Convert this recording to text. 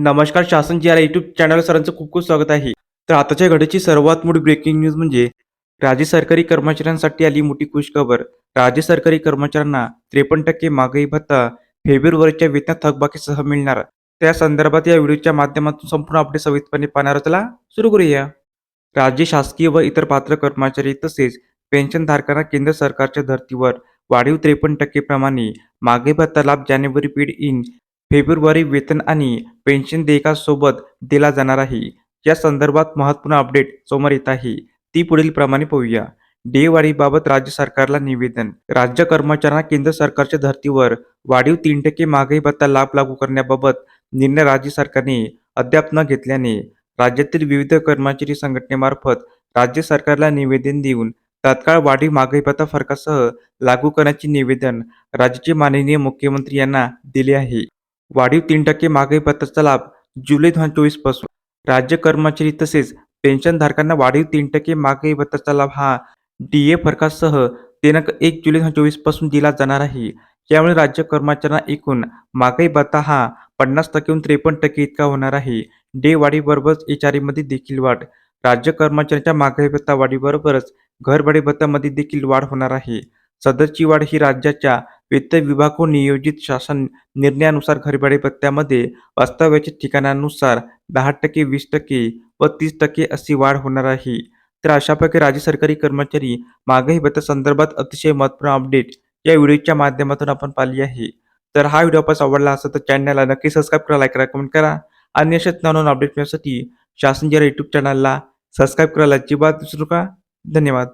नमस्कार शासन जी R YouTube channel सरांचं खूप खूप स्वागत आहे. तर आताच्या घडीची सर्वात मोठी ब्रेकिंग न्यूज म्हणजे राज्य सरकारी कर्मचाऱ्यांसाठी आली मोठी खुशखबर राज्य सरकारी कर्मचाऱ्यांना त्रेपन्न टक्के महागाई भत्ता फेब्रुवारीच्या वेतन थकबाकीसह मिळणार. त्या संदर्भात या व्हिडिओच्या माध्यमातून संपूर्ण अपडेट सविस्तरपणे पाहणार चला सुरू करूया. राज्य शासकीय व इतर पात्र कर्मचारी तसेच पेन्शनधारकांना केंद्र सरकारच्या धर्तीवर वाढीव त्रेपन्न टक्के प्रमाणे महागाई भत्ता लाभ जानेवारी पेड इन फेब्रुवारी वेतन आणि पेन्शन देयकासोबत दिला जाणार आहे. या संदर्भात महत्त्वपूर्ण अपडेट समोर येत आहे. ती पुढील प्रमाणे पाहूया. डेवाढीबाबत राज्य सरकारला निवेदन. राज्य कर्मचाऱ्यांना केंद्र सरकारच्या धर्तीवर वाढीव तीन टक्के महागाई भत्ता लाभ लागू करण्याबाबत निर्णय राज्य सरकारने अद्याप न घेतल्याने राज्यातील विविध कर्मचारी संघटनेमार्फत राज्य सरकारला निवेदन देऊन तात्काळ वाढीव महागाई भत्ता फरकासह लागू करण्याचे निवेदन राज्याचे माननीय मुख्यमंत्री यांना दिले आहे. वाढीव तीन टक्के महागाई भत्त्याचा लाभ जुलै दोन हजार चोवीसपासून राज्य कर्मचारी तसेच पेन्शनधारकांना वाढीव तीन टक्के महागाई भत्ताचा लाभ हा डी ए फरकासह दिनांक एक जुलै दोन हजार चोवीसपासून दिला जाणार आहे. यामुळे राज्य कर्मचाऱ्यांना एकूण महागाई भत्ता हा पन्नास टक्केहून त्रेपन्न टक्के इतका होणार आहे. डे वाढीबरोबरच एच आरमध्ये देखील वाढ. राज्य कर्मचाऱ्यांच्या महागाई भत्ता वाढीबरोबरच घरभाडे भत्तामध्ये देखील वाढ होणार आहे. सदरची वाढ ही राज्याच्या वित्त विभाग नियोजित शासन निर्णयानुसार घरभाडे पत्त्यामध्ये वास्तव्याच्या ठिकाणानुसार दहा टक्के वीस टक्के व तीस टक्के अशी वाढ होणार आहे. तर अशा प्रकारे राज्य सरकारी कर्मचारी मागही भत्त्या संदर्भात अतिशय महत्त्वपूर्ण अपडेट या व्हिडिओच्या माध्यमातून आपण पाहिली आहे. तर हा व्हिडिओ आपण आवडला असेल तर चॅनलला नक्की सबस्क्राईब करा लाईक करा कमेंट करा आणि अशाच नवनवीन अपडेट मिळण्यासाठी शासन जरा यूट्यूब चॅनलला सबस्क्राईब करायला अजिबात विसरू का धन्यवाद.